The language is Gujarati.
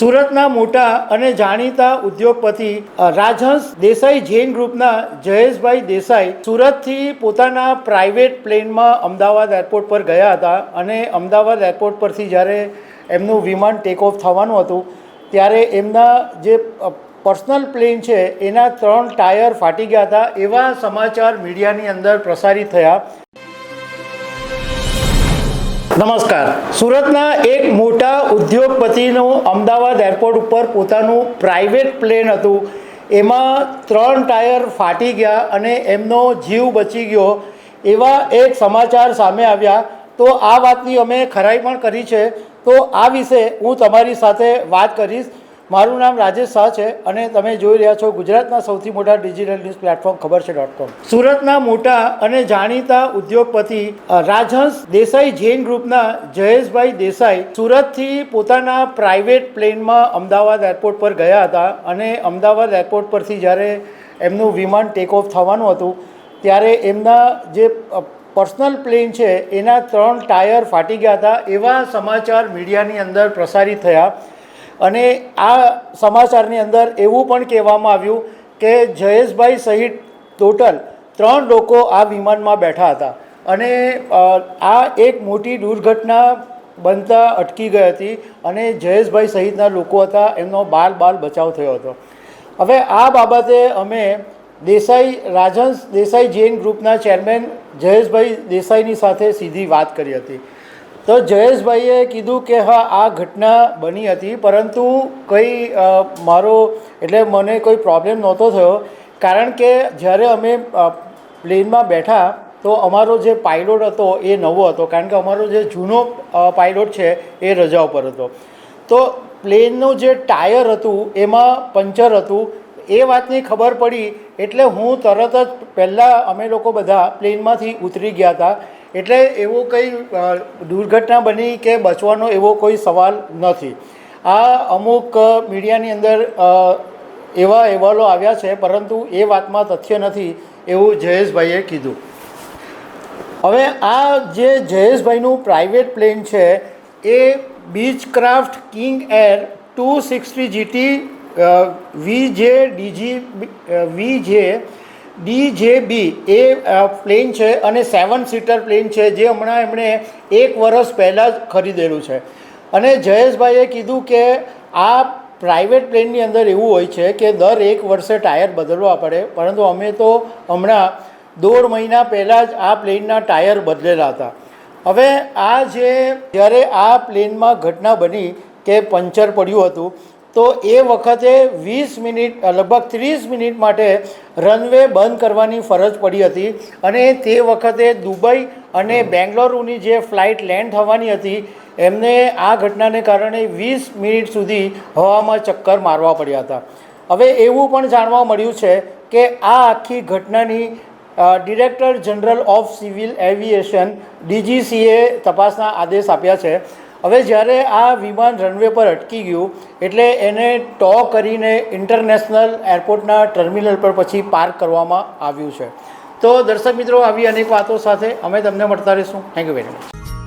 સુરતના મોટા અને જાણીતા ઉદ્યોગપતિ રાજહંસ દેસાઈ જૈન ગ્રુપના જયેશભાઈ દેસાઈ સુરતથી પોતાના પ્રાઇવેટ પ્લેનમાં અમદાવાદ એરપોર્ટ પર ગયા હતા અને અમદાવાદ એરપોર્ટ પરથી જ્યારે એમનું વિમાન ટેક ઓફ થવાનું હતું, ત્યારે એમના જે પર્સનલ પ્લેન છે, એના ત્રણ ટાયર ફાટી ગયા હતા, એવા સમાચાર મીડિયાની અંદર પ્રસારિત થયા. નમસ્કાર. સુરતના એક મોટા અમદાવાદ એરપોર્ટ ઉપર પોતાનું પ્રાઇવેટ પ્લેન હતું. એમાં ત્રણ ટાયર ફાટી ગયા અને એમનો જીવ બચી ગયો. એવા એક સમાચાર સામે આવ્યા. તો આ વાતની અમે ખરાઈ પણ કરી છે. તો આ વિશે હું તમારી સાથે વાત કરીશ. મારું નામ રાજેશ શાહ છે અને તમે જોઈ રહ્યા છો ગુજરાતના સૌથી મોટા ડિજિટલ ન્યૂઝ પ્લેટફોર્મ ખબર છે ડોટ કોમ સુરતના મોટા અને જાણીતા ઉદ્યોગપતિ રાજહંસ દેસાઈ જૈન ગ્રુપના જયેશભાઈ દેસાઈ સુરતથી પોતાના પ્રાઇવેટ પ્લેનમાં અમદાવાદ એરપોર્ટ પર ગયા હતા અને અમદાવાદ એરપોર્ટ પરથી જ્યારે એમનું વિમાન ટેક ઓફ થવાનું હતું, ત્યારે એમના જે પર્સનલ પ્લેન છે એના ત્રણ ટાયર ફાટી ગયા હતા એવા સમાચાર મીડિયાની અંદર પ્રસારિત થયા. અને આ સમાચારની અંદર એવું પણ કહેવામાં આવ્યું કે જયેશભાઈ સહિત ટોટલ ત્રણ લોકો આ વિમાનમાં બેઠા હતા. અને આ એક મોટી દુર્ઘટના બનતા અટકી ગઈ હતી અને જયેશભાઈ સહિતના લોકો હતા, એમનો બાલ બાલ બચાવ થયો હતો. હવે આ બાબતે અમે દેસાઈ રાજહંસ દેસાઈ જૈન ગ્રુપના ચેરમેન જયેશભાઈ દેસાઈની સાથે સીધી વાત કરી હતી. તો જયેશભાઈએ કીધું કે હા, આ ઘટના બની હતી, પરંતુ કંઈ મારો, એટલે મને કોઈ પ્રોબ્લેમ નહોતો થયો. કારણ કે જ્યારે અમે પ્લેનમાં બેઠા, તો અમારો જે પાયલોટ હતો, એ નવો હતો. કારણ કે અમારો જે જૂનો પાઇલોટ છે, એ રજા ઉપર હતો. તો પ્લેનનું જે ટાયર હતું, એમાં પંચર હતું. એ વાતની ખબર પડી, એટલે હું તરત જ પહેલાં અમે લોકો બધા પ્લેનમાંથી ઉતરી ગયા હતા. એટલે એવો કંઈ દુર્ઘટના બની કે બચવાનો એવો કોઈ સવાલ નથી. આ અમુક મીડિયાની અંદર એવા અહેવાલો આવ્યા છે, પરંતુ એ વાતમાં તથ્ય નથી એવું જયેશભાઈએ કીધું. હવે આ જે જયેશભાઈનું પ્રાઇવેટ પ્લેન છે, એ Beechcraft King Air two sixty GT V J DG V જે ડી જે બી, એ પ્લેન છે અને સેવન સીટર પ્લેન છે જે હમણાં એમણે એક વર્ષ પહેલાં જ ખરીદેલું છે. અને જયેશભાઈએ કીધું કે આ પ્રાઇવેટ પ્લેનની અંદર એવું હોય છે કે દર એક વર્ષે ટાયર બદલવા પડે, પરંતુ અમે તો હમણાં દોઢ મહિના પહેલાં જ આ પ્લેનના ટાયર બદલેલા હતા. હવે આ જે, જ્યારે આ પ્લેનમાં ઘટના બની કે પંચર પડ્યું હતું તો એ વખતે વીસ મિનિટ લગભગ ત્રીસ મિનિટ માટે રનવે બંધ કરવાની ફરજ પડી હતી. અને તે વખતે દુબઈ અને બેંગ્લોરુની જે ફ્લાઇટ લેન્ડ થવાની હતી, એમને આ ઘટનાને કારણે વીસ મિનિટ સુધી હવામાં ચક્કર મારવા પડ્યા હતા. હવે એવું પણ જાણવા મળ્યું છે કે આ આખી ઘટનાની director general of civil aviation DGCA તપાસના આદેશ આપ્યા છે. હવે જ્યારે આ વિમાન રનવે પર અટકી ગયું, એટલે એને ટો કરીને ઇન્ટરનેશનલ એરપોર્ટના ટર્મિનલ પર પછી પાર્ક કરવામાં આવ્યું છે. તો દર્શક મિત્રો, આવી અનેક વાતો સાથે અમે તમને મળતા રહીશું. Thank you very much